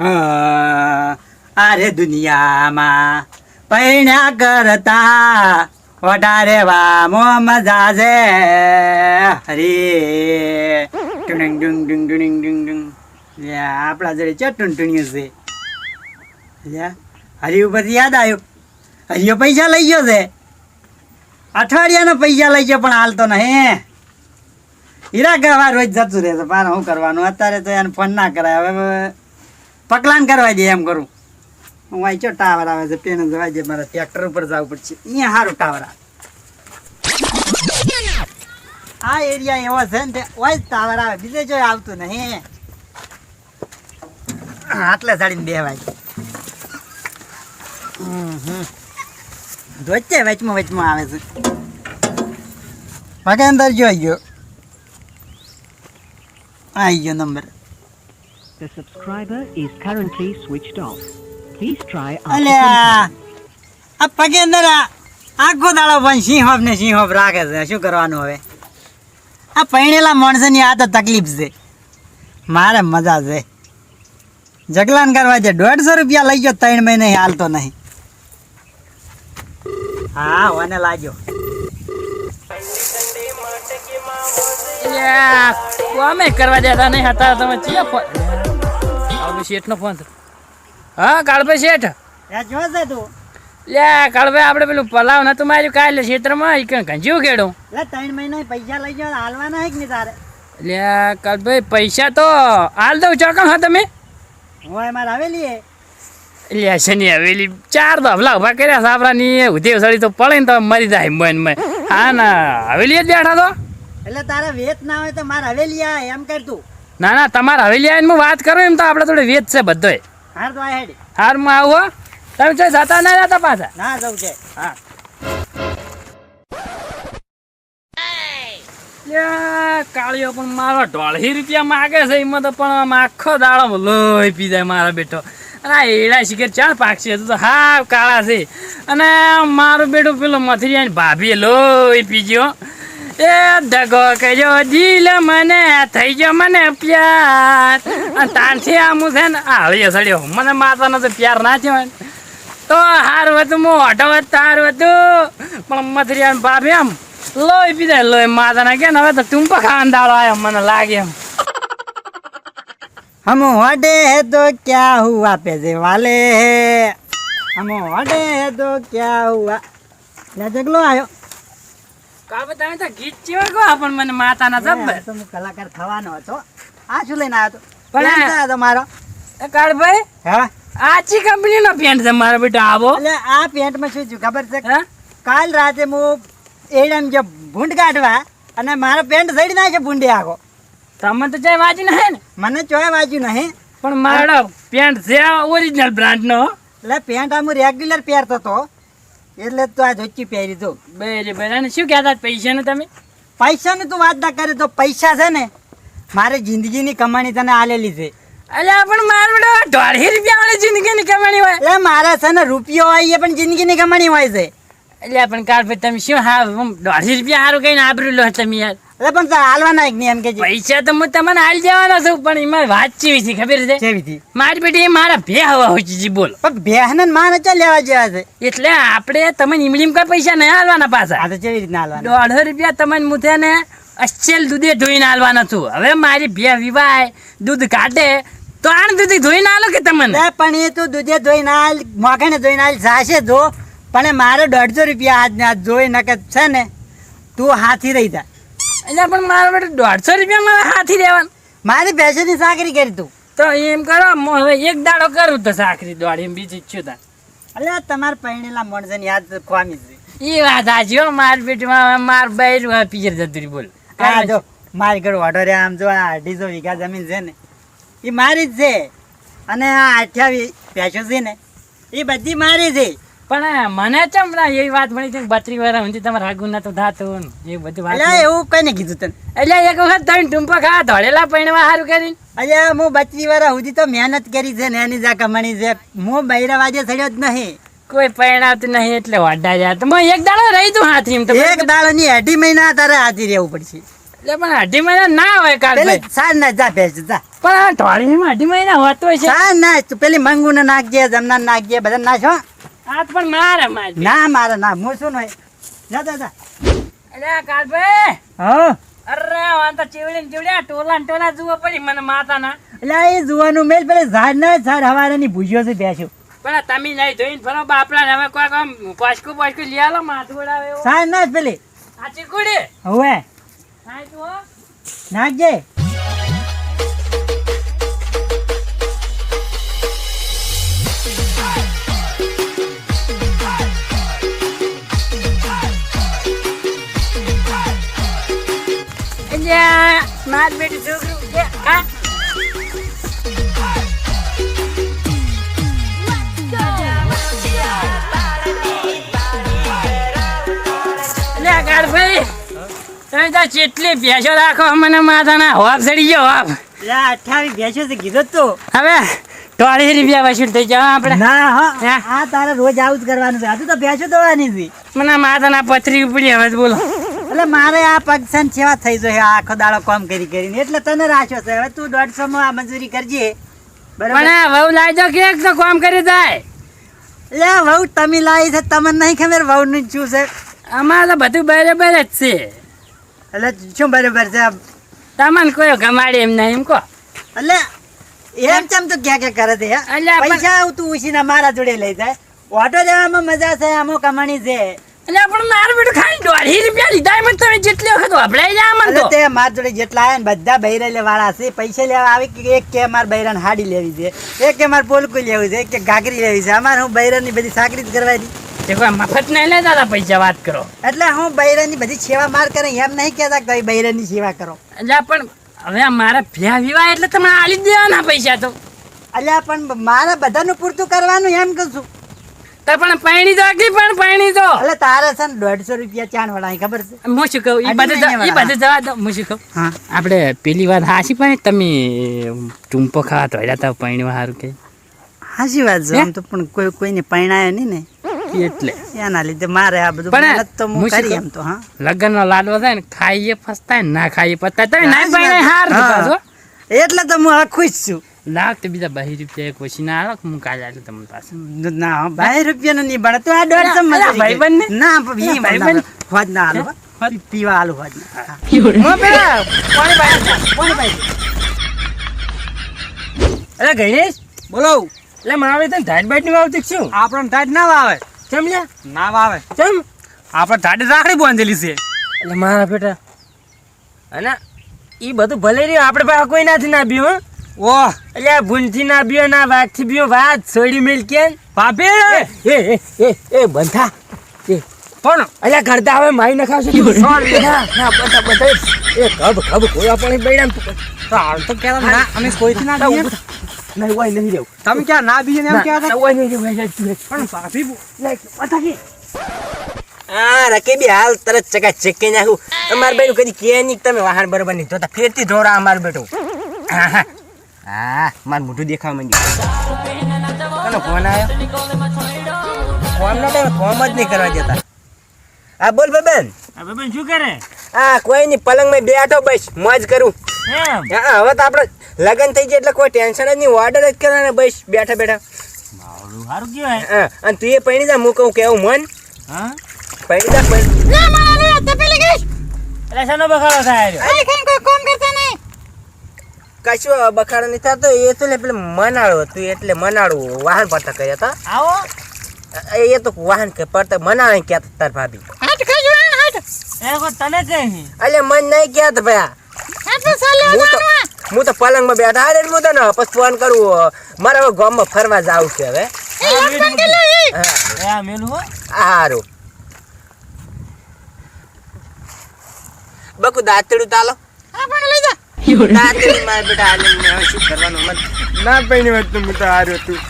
આરે દુનિયામાં પૈણા કરતા વધારે વામો મજા છે. હરે. ટુંગ ડુંગ ડુંગ ડુંગ ડુંગ ડુંગ. આપણા જોડે ચા ટૂંટણીયું છે. હરી ઉપરથી યાદ આવ્યું. હરિયો પૈસા લઈ ગયો છે. અઠવાડિયાનો પૈસા લઈ ગયો, પણ હાલતો નહીં હીરા ગવા રોજ જતું રહેશે પાર શું કરવાનું? અત્યારે તો એને ફોન ના કરાય. હવે પકલાન કરવા દે એમ કરું. હું અહીં ચો ટાવર આવે છે પેન જવા દે, મારે ટ્રેક્ટર ઉપર જવું પડશે. અહીંયા સારું ટાવર આવે. આ એરિયા એવો છે ને, તે ઓય ટાવર આવે, બીજે જો આવતું નહીં આટલે સાડીને બે વાગે હમ. વચ્ચે વચમાં વચમાં આવે છે. ભાગે અંદર જોઈ ગયો. આવી ગયો number. The subscriber is currently switched off. Please try અલ્યા આ પગે અંદર આખો દાડો પણ સિંહ હોપ ને સિંહ હોપ રાખે છે. શું કરવાનું હવે? આ પૈણેલા માણસની આ તો તકલીફ છે. મારે મજા છે. જગલાન કરવા છે. દોઢસો રૂપિયા લઈ ગયો ત્રણ મહિને હાલતો નહીં. હા મને લાગ્યો. કોમે કરવા દેતા નહીં હતા? તમે ચિયા ફોન શેઠ શેઠનો ફોન. હા કાળભાઈ શેઠ? છે લે કાળભાઈ આપણે પેલું પલાવ નતું માર્યું કાલે ક્ષેત્રમાં કણ ગંજ્યું ખેડું લે ત્રણ મહિના પૈસા લઈ જાવ હાલવાના હે કે નહીં તારે? લે કાળભાઈ પૈસા તો હાલ દઉં ચોકમ હા તમે? હોય મારે આવેલી હે. લે શની હવેલી ચાર તો હવલા ઊભા કર્યા સાબરાની ઉધે સળી તો પડે ને તો મરી જાય મન મન હા ના હવેલી જ બેઠા તો? એટલે તારા વેત ના હોય તો મારે હવેલી આ એમ કર તું. ના ના તમારે હવેલી આવીને હું વાત કરું એમ તો આપણે થોડી વેચ છે બધોય. હાર તો હારમાં આવું. તમે છે જતા ના જતા પાછા? ના જવું છે. હા. કાળિયો પણ મારો ઢોળી રૂપિયા માગે છે એમાં તો પણ આખો દાડો લોહી પી જાય મારો બેટો અને આ એડા શિખર ચાર પાક છે તો હા કાળા છે. અને મારું બેટું પેલો મથરિયાની ભાભી લોહી પી ગયો. એ દગો કર્યો દિલ મને થઈ ગયો મને પ્યાર અને તાનથી આમું છે ને આ હળીએ સળ્યો મને માતાનો તો પ્યાર ના થયો ને તો હારું હતું હું ઓઢો હતો હારું હતું પણ મથરિયાની ભાભી આમ લોહી પીધા લોહી માતાના કે ને હવે તો તું પણ ખાવાનો દાડો આવ્યો મને લાગે એમ हम होडे है तो क्या हुआ पैसे वाले है हम होडे है तो क्या हुआ લે જગલો આવ્યો કાબે તમે તો ગીત ચેવા કહો પણ મને માતાના જબ્બર તો હું કલાકાર થવાનો હતો. આ શું લઈને આવ્યો તો પણ પણ આ- તમારો એ કાળભાઈ હા? આચી કંપનીનો પેન્ટ છે મારો બેટો આવો. એટલે આ પેન્ટમાં શું થયું ખબર છે? કાલ રાતે હું એડમ જે ભૂંડ કાઢવા અને મારો પેન્ટ સડી નાખે ભૂંડે આખો. તમે તો ચાય વાંચી ને ને? મને ચોય વાંચ્યું નહીં. પણ મારો પેન્ટ છે ઓરિજિનલ બ્રાન્ડનો એટલે પેન્ટ આ હું રેગ્યુલર પહેરતો હતો. એટલે તો આ ધોતી પહેરી દઉં બરાબર અને શું કહેતા હતા? પૈસાનું તમે? પૈસાની તું વાત ના કરે તો પૈસા છે ને મારે જિંદગીની કમાણી તને આલેલી છે. અલ્યા પણ માર બેટો દોઢી રૂપિયા વાળી જિંદગીની કમાણી હોય. એટલે મારે છે ને રૂપિયો હોય એ પણ જિંદગીની કમાણી હોય છે. અલ્યા પણ કાળભાઈ તમે શું હા દોઢસો દોઢી રૂપિયા સારું કહીને આબરું લો તમે યાર. એટલે પણ હાલવાના એક નહીં એમ કે પૈસા તો હું તમને હાલ જવાનો છું પણ એમાં વાત ચીવી છે ખબર છે? કેવી હતી? મારી બેટી એ મારા ભે હવા હોય છે બોલ. પણ ભેહને માને ચાલ લેવા જેવા છે. એટલે આપણે તમે ઈમડીમ કઈ પૈસા નહીં હાલવાના પાછા. આ તો કેવી રીતના હાલવાના? દોઢસો રૂપિયા તમને મુથે ને અસલ દૂધે ધોઈને હાલવાના છું. હવે મારી ભે વિવાય દૂધ કાઢે તો આણ દૂધ ધોઈને હાલો કે તમને? પણ એ તું દૂધે ધોઈને હાલ મોઘાને ધોઈને હાલ જાશે જો. પણ મારે દોઢસો રૂપિયા આજ ને આજ જોઈ નકે છે ને તું હાથી રહી જા. એટલે પણ મારા માટે દોઢસો રૂપિયા મારે હાથી રહેવાનું. મારી ભેંસની સાકરી કરી તું. તો એમ કરો હવે એક દાડો કરું તો સાખરી દોડી બીજું છું તા અલ્યા તમારા પૈણેલા માણસોની યાદ ખોમી છે. એ વાત સાચી હો માર પેટમાં માર બૈરું આ પિયર જતું રહ્યું બોલ. હા જો મારી ઘર વાઢો રે આમ જો આ અઢીસો વીઘા જમીન છે ને એ મારી જ છે. અને આ અઠ્યાવીસ ભેંસો છે ને એ બધી મારી છે. પણ મને ચમ ના એ વાત મળી છે બત્રી વાર સુધી તમારે હાગું નતું થતું એ બધું વાત એટલે એવું કઈ ને કીધું તને. એટલે એક વખત તમે ટૂંપા ખા ધોળેલા પૈણવા સારું કરી. અલ્યા હું બત્રી વાર સુધી તો મહેનત કરી છે ને એની જા કમાણી છે. હું બૈરા વાજે થયો જ નહીં. કોઈ પૈણાવતું નહીં એટલે વાડા જાય તો એક દાડો રહી તું હાથી તો એક દાડો ની અઢી મહિના તારે હાથી રહેવું પડશે. એટલે પણ અઢી મહિના ના હોય કાલે સાર ના જા ભેજ જા પણ આ ઢોળી અઢી મહિના હોતો છે. સાર ના તું પેલી મંગુ ને નાખજે જમના નાખજે બધા નાખો આ તો પણ મારે મારે ના મારે ના હું શું નહીં. જા જા જા. એટલે કાળભાઈ હા? અરે વાં તો ચીવડી ને ચીવડી ટોલા ને ટોલા જુઓ પડી મને માતાના એટલે એ જુવાનું મેલ પેલે ઝાડ ના ઝાડ હવારની ભૂજ્યો છે બેસ્યો પણ તમે નહીં જોઈને ફરો બાપડા હવે કોઈ કામ પાછકું પાછકું લઈ આલો માથું ઉડાવે એવું. ના જ પેલી. આ ચીકુડી. હવે. નાખજે. અલ્યા માર બેટી છોકરું છે હા અલ્યા તમે તો ચેટલી ભેંસો રાખો મને માથાના હોફ ચડી ગયો હોપ અઠાવી ભેસો તો કીધો છે કીધું તો. હવે ટોળી રૂપિયા વસૂલ થઈ જવા આપણે. ના હા હે? આ તારે રોજ આવું જ કરવાનું છે. હજુ તો ભેંસો દોવાની હતી મને માથાના પથરી ઉપડી હવે બોલો. એટલે મારે આ પગસન સેવા થઈ જોઈએ આખો દાડો કામ કરી કરીને. એટલે તને રાખ્યો છે હવે તું દોઢસો માં આ મજૂરી કરજે. બરાબર? વહુ લાવજો કે તો કામ કરી જાય? એટલે વહુ તમે લાવી છે તમને નહીં ખબર વહુ નું શું છે? અમારે બધું બરાબર જ છે. એટલે શું બરાબર છે? તમને કોઈ ગમાડે એમ નહીં એમ કહો. એટલે એમ ચમ તો ક્યાં ક્યાં કરે છે પૈસા તું ઉછીના મારા જોડે લઈ જાય. ઓટો જવામાં મજા છે આમાં કમાણી છે. એટલે પણ મારું ખાઈ ખાલી દોઢી રૂપિયા લીધા એમાં તમે જેટલી વખત વપરાઈ જા મને એટલે તો. તે માર જોડે જેટલા આયા ને બધા બૈરા વાળા છે. પૈસા લેવા આવી કે એક કે માર બૈરાને હાડી લેવી છે. એક કે માર પોલકું લેવું છે એક કે ઘાઘરી લેવી છે. અમારે હું બૈરાની બધી સાકરી જ કરવાની કોઈ મફત નહીં લેતા હતા પૈસા વાત કરો. એટલે હું બૈરાની બધી સેવા માર કરે એમ નહીં કહેતા કે બૈરાની સેવા કરો. એટલે પણ હવે મારા ભ્યા વિવાહ એટલે તમે આલી દેવાના પૈસા તો. અલ્યા પણ મારા બધાનું પૂરતું કરવાનું એમ કહું છું. તો પણ પૈણી તો પણ પૈણી તો એટલે તારે છે ને દોઢસો રૂપિયા ચાણ વાળા ખબર છે? હું શું કહું? એ આટલી એ બધું જવા દો હું શું કહું? હા. આપણે પેલી વાત હાસી પણ તમે ચૂંપો ખાવા તો હતા પાણી સારું કે. હાચી વાત છે આમ તો પણ કોઈ કોઈને પરણાયો નહીં ને. એટલે. એના લીધે મારે આ બધું મહેનત તો હું કરી એમ તો હા. લગ્નનો લાડવો થાય ને ખાઈએ ફસતા ના ખાઈએ પતા તમે ના હાચી હાર એટલે તો હું ખુશ છું. લાખ તો બીજા બહી રૂપિયા એક ઓછી ના આવે હું કાલે આટલું તમને પાસે ના બાય રૂપિયાનું નહીં ભણે તું આ દોઢસો કરી. ભાઈબંધને? ના પણ ઈ અલા, મને ભાઈબંધ? ના, હોજ ના હાલો, હો. પીવા હાલો હોજ અરે ગણેશ બોલો. એટલે મારે તને ધાટ બાટની વાવતી શું? આપણને ટાઈટ ના વાવે. કેમ લે ના વાવે. કેમ? આપણે ટાઈટ રાખડી બાંધેલી છે. એટલે મારા બેટા અને એ બધું ભલે રહ્યું આપણે પાસે કોઈ નથી ના બીયું હો. ઓહ એટલે આ ના બીઓ ના વાઘથી બીયો વાત છોડી મેલ કે? બાપે! એ એ એ એ બંધા. એ પણ અલ્યા કરતા હવે માઈ નખાવશે તું. એ કબ કબ કોઈ પણ બૈડામ તો હાલ તો કહેતા ના અમે કોઈથી ના થા. નહીં હોય નહીં રહેવું. તમે ક્યાં ના ને એમ કહેતા હોય નહીં તું. પણ બો- કે. આ રકેબી હાલ તરત ચકા ચેકી નાખું. અમાર બેનું કદી કે નહીં તમે વાહન બરોબર નહીં જોતા ફેરથી ધોરા અમાર બેટું. હા હા. માર મોઢું દેખાવા માંડ્યું કોનો ફોન આવ્યો ફોન નો ટાઈમ ફોન જ નહીં કરવા દેતા હા બોલ બેન હવે બેન શું કરે હા કોઈ નહીં પલંગમાં બેઠો બસ મોજ કરું હા હવે તો આપણે લગ્ન થઈ જાય એટલે કોઈ ટેન્શન જ નહીં ઓર્ડર જ કરવાના બસ બેઠા બેઠા સારું કહેવાય હા અને તું એ પૈણી જા હું કહું કેવું મન હા પૈણી જા પૈણી એટલે શાનો બખાડો થાય રહ્યો? કશું બખાડો નહીં થતો. એ તો લે પેલું મનાળો હતું. એટલે મનાળું વાહન પડતા કર્યા હતા. આવો. એ તો વાહન કે પડતા મનાળે ક્યાં તાર ભાભી. તને અહીં. એટલે મન નહીં ક્યાં તો ભાઈ હું તો હું તો પલંગમાં બેઠા. અરે હું તો ને પછી ફોન કરું. મારે હવે ગામમાં ફરવા જાવું છે હવે. સારું બકુ દાંતડું તાલો. હા પણ લઈ દાંતડું તાલો દાંતડું મારા બેટા હાલે ને શું કરવાનું મન ના પૈણી વાત તો હું હાર્યો તું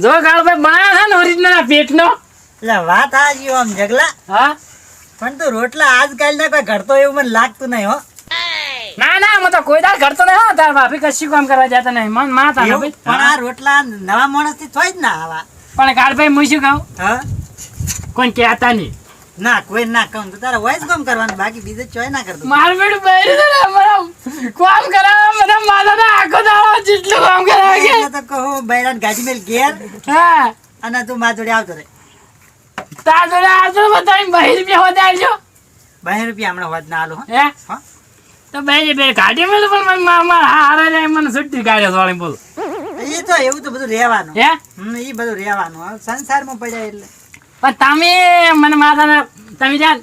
જો કાળભાઈ બનાવ્યો છે ને ઓરિજિનલ આ પેટનો એટલે વાત હાજી આમ જગલા હા પણ તું રોટલા આજકાલના કોઈ ઘડતો એવું મને લાગતું નહીં હો ના ના હું તો કોઈ દાડ કરતો નહીં હો તાર ભાભી કશું કામ કરવા જતા નહીં મન ને એવું? પણ આ રોટલા નવા માણસથી થોય જ ના આવા પણ કાળભાઈ હું શું કહું હા કોઈ કહેતા નહીં ના કોઈ ના કહું તો તારે વોઇસ કામ કરવાનું બાકી બીજે ચોય ના કરતો. માર બેટું બૈરું ને મને કામ કરાવે મને માથાનો આખો દાડો જેટલું કામ કરાવે કે તો કહું બૈરાન ગાડી મેલ ગેર હા. અને તું મા જોડે આવતો રે તા જોડે આવતો બતાઈ બાર રૂપિયા વધારજો બાર રૂપિયા હમણાં વાત ના આલું હો. તો બે બે ગાડી મેલ પણ મને માર માર હારે રે મને છૂટી ગાડી વાળી બોલ. એ તો એવું તો બધું રહેવાનું. હે? એ બધું રહેવાનું. સંસારમાં પડ્યા એટલે. પણ તમે મને માથાને તમે જાણ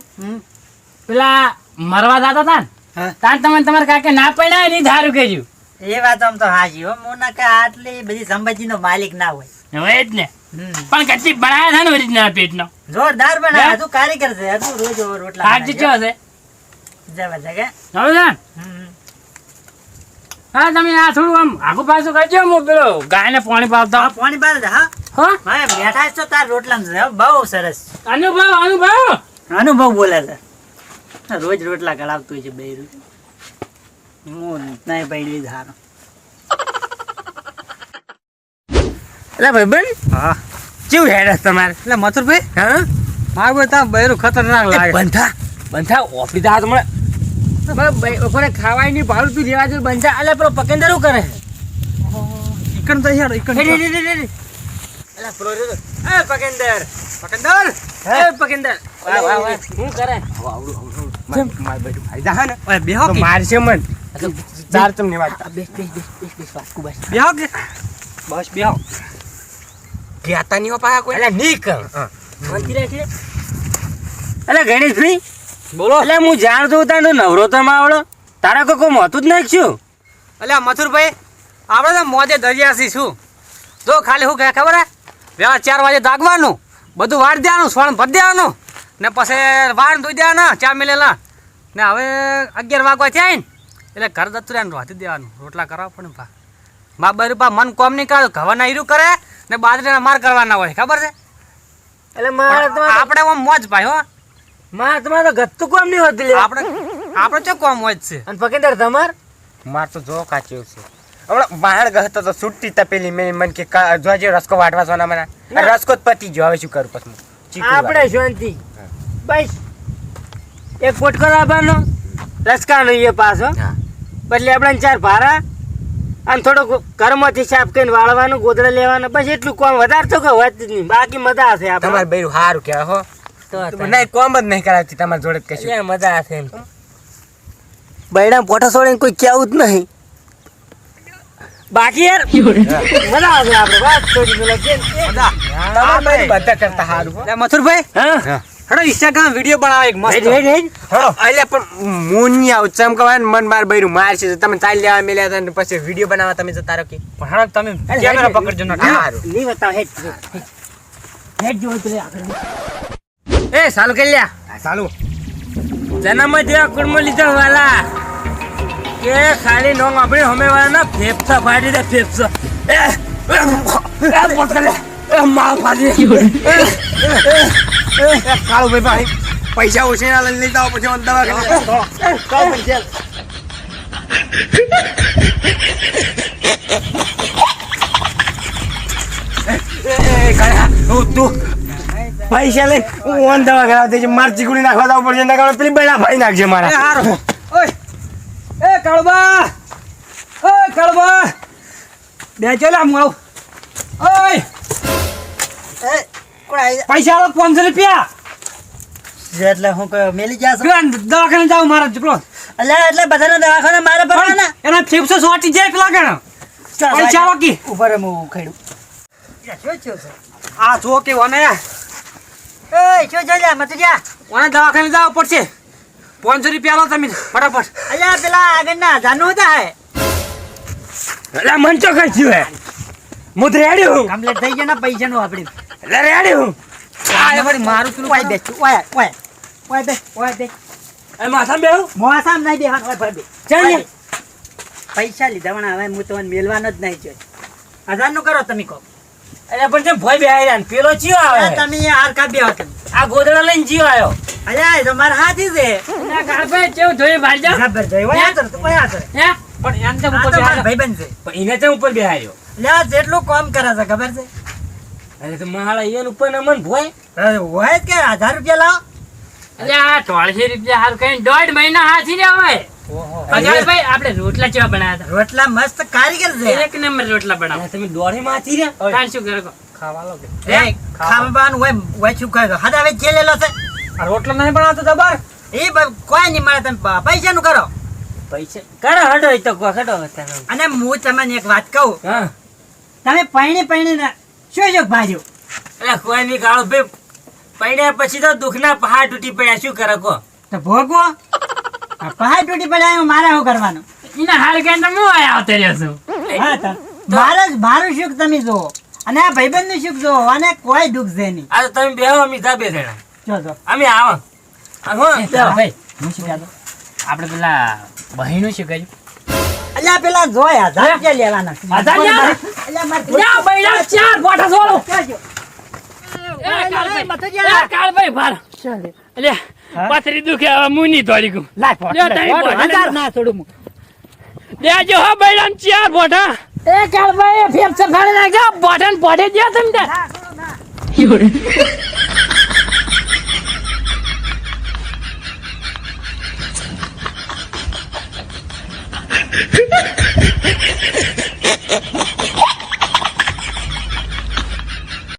પેલા મરવા જતા હતા ને તાર તમે તમારા કાકે ના પડ્યા નહીં ધારું કર્યું એ વાત આમ તો હાજી હો. મોના કે આટલી બધી સંભાજીનો માલિક ના હોય. હોય જ ને. પણ કચ્છી બનાયા છે ને ઓરિજિનલ પેટનો. જોરદાર બનાયા તું કારીગર છે. તું રોજ રોટલા હાજી. ચો છે જવા જગે હવે જાણ હા તમે આ થોડું આમ આગુ પાછું કરજો હું પેલો ગાયને પાણી પાવતા પાણી પાવતા હા. હો? બેઠા છો તાર રોટલા બહુ સરસ. અનુભવ અનુભવ? અનુભવ બોલે છે. રોજ રોટલા કરાવતું છે બે હું નહીં પડી ધારો એટલે ભાઈબંધ હા. કેવું હેડસ તમારે? એટલે મથુરભાઈ હા? મારું ભાઈ ત્યાં બૈરું ખતરનાક લાગે. બંધા બંધા ઓફિસ દા તમને બપોરે ખાવાય નહીં ભાડું તું લેવા જો બંધા. પેલો પકેન્દર કરે ઈકણ તો યાર પેલો. એ પકેન્દર પકેન્દર એ પકેન્દર વાહ, વાહ, વાહ. કરે? માર- માર બેટું ભાઈ જા ને. ઓય બેહો કે. મારશે મન. ચાર તમને વાત. બેસ બેસ બેસ બેસ બેહો કે. બસ બેહો. કહેતા નહીં હો પાછા કોઈ. અલે નહીં કર. શાંતિ રાખ લે અલે ગણેશભાઈ. બોલો. એટલે હું જાણતો તારો નવરો તો આવડો તારા કોઈ કોઈ હોતું જ નાખ્યું. અલ્યા મથુરભાઈ આપણે તો મોજે દરિયાસી છું. જો ખાલી શું કહે ખબર હે? વેલા ચાર વાગે દાગવાનું બધું વાર દેવાનું સ્વર્ણ ભરી દેવાનું. ને પછી વાળ ધોઈ દેવાના ચા મિલેલા. ને હવે અગિયાર વાગવા થયા ને એટલે ઘર દત્તું રહ્યા રોતી દેવાનું. રોટલા કરવા પડે ભા. મા બાર રૂપા મન કોમ નહીં કરે ઘવાના હીરું કરે ને બાજરીના માર કરવાના હોય ખબર છે? એટલે આપણે આમ મોજ ભાઈ હો. મારે તમારે તો ગત્તું કોમ નહીં હોતી આપણે આપણે ચો કોમ મોજ છે? અને પકેન્દર તમાર? માર તો જો કાચ્યું છે. હમણાં બહાર ગયો તો છૂટતી તપેલી મેં મન કે જોજે રસકો વાટવા સોના મને રસકો પતી ગયો હવે શું કરું પછી? આપણે. શાંતિ. બસ. એક પોટકો લાવવાનો રસકાનો એ પાછો. એટલે આપણે ચાર ભારા. અને થોડોક ઘરમાંથી સાફ કરીને વાળવાનું ગોદડે લેવાનું. બસ એટલું કોમ. વધારે તો કોઈ હોત જ નહીં. બાકી મજા હશે તમારે આપણે સારું કહેવાય હો. તો નહીં કોમ જ નહીં કરાવતી તમારી જોડે કશું. મજા હશે બૈડા પોટા છોડીને કોઈ કેવું જ નહીં. બાકી યાર મજા આવશે આપણે વાત થોડી પેલા મજા તમારે બધા કરતા હારું. એટલે મથુરભાઈ. હા? હેડો ઇન્સ્ટાગ્રામ વીડિયો બનાવો એક મસ્ત. હેડ, હેડ, હેડ. અલ્યા પણ મૂન નહીં આવું. ચમકવા ને મન માર બૈરું મારશે તો તમે ચાલ લેવા મેલ્યા હતા ને પછી વીડિયો બનાવવા તમે જતા રહો કે? પણ હેડો તમે કેમેરા પકડજો ને હારું. લી બતાવ હેડ. હેડ. હેડ જો પેલે આગળ. એ સાલું કે લ્યા. સાલુ. જન્મ જે કુડમો લીધો વાલા. કે ખાલી નોંગ આપણી હમે વાળાના ફેફસા ફાડી દે ફેફસા. એ એ, એ એ માળ ફાડી એ, એ, એ, એ, કાળું ભાઈ ભાઈ પૈસા ઓછા લઈને લઈ જાઓ પછી એ, કાળું. એ, એ, તું પૈસા લઈ હું ઓન દવા કરાવ છે માર ચીકુડી નાખવા જવું પડશે. પેલી બેડા ભાઈ નાખજે એ મારા ઓય કડવા ઓય કાળુબા બે ચાલે આમ આવ. ઓય. એ પૈસા આલો પાંચસો રૂપિયા. એટલે હું કહ્યું, મેલી ગયા છો? દવાખાને જાવ મારા ચૂકલો એટલે એટલે બધાને દવાખાને મારે ભરવાના? એના ફેફસો સોટી જાય પેલા ગણ પૈસા વાકી ઉપર હું ખેડું આ જો કે ઓને એ જો છે? લ્યા, મતું જા ઓને દવાખાને જાવ પડશે. પાંચસો રૂપિયા તમે. ફટાફટ. અલ્યા પેલા આગળના હજારનું હતા હે. એટલે મન તો થયું હે? હું તો રેડી હું. કમ્પ્લીટ થઈ ગયા ને પૈસાનું આપણી એટલે રેડી હું. મારું પેલું ઓય બેસ ઓય ઓય ઓય બે ઓય બે. એ માથા બે મોસામ નહીં બેહવાનું ઓય ભાઈ બે ચાલ ને. બે. પૈસા લીધા પણ હવે હું તમને મેલવાનો જ નહીં જોઈએ હજારનું કરો તમે કહો એટલે પણ તે ભોય બેહાઈ રહ્યા ને? પેલો ચિયો આવે? તમે હાર કાપી આવો આ ગોદડા લઈને જીવ આવ્યો. અલ્યા એ તો મારા હાથી છે. ગાળભાઈ કેવું જોયું ભાઈ જા ખબર છે ઓય આ તો આ તો હે? પણ એમ તો ઉપર તો મારા બન છે. પણ એને તે ઉપર બેહાર્યો લ્યા જેટલું કામ કરે છે ખબર છે? અરે તો મારા એન ઉપર ને મન ભોય? અરે હોય કે હજાર રૂપિયા લાવ. એટલે આ ત્રણસો રૂપિયા હાર કઈ દોઢ મહિના હાથી ને હવે ભાઈ આપણે રોટલા કેવા બનાવ્યા રોટલા મસ્ત કારીગર છે. એક નંબર રોટલા બનાવો. તમે દોઢે માંથી રહ્યા? તાણ શું કરો કહો? કે? ખાવાનું હોય હોય શું કહે હદ હવે જે લેલો છે. આ રોટલો નહીં બનાવતો દબાર એ કોઈ નહીં મળે તમે પ- પૈસાનું કરો. પૈસા કરો હડો એ તો હડો અને હું તમને એક વાત કહું. હા. તમે પૈણી પૈણી શું શું ભાર્યું અરે કોઈ નહીં કાળો ભાઈ. પડ્યા પછી તો દુઃખના પહાડ તૂટી પડ્યા. શું કરો કો તો ભોગવો. આ પહાડ તૂટી પડ્યા મારે શું કરવાનું? એના હાર કે તો હું આયા આવતો છું. હા તો મારે મારું સુખ તમે જુઓ. અને આ ભાઈબંધનું સુખ જુઓ અને કોઈ દુઃખ છે નહીં. આ તમે બે અમે જા બે જણા. જો જો. અમે આવો. ભાઈ હું શું કહેતો? આપણે પેલા બહેનું શું કર્યું? અલ્યા પેલા જોયા ધાક્યા લેવાના હજાર અલ્યા મારે બૈડા ચાર છોડો. જોજો. એ એ કાળભાઈ, ભાર. અલ્યા, પથરી દુખે હવે મુની ધોરી ગયું લાય ના છોડું હું દેજો હો બૈરામ ચાર બોઠા એ કાળ ભાઈ ફેર સફાડે નાખ્યો બોઠન પોઢે દે તમને યોડે Ha ha ha!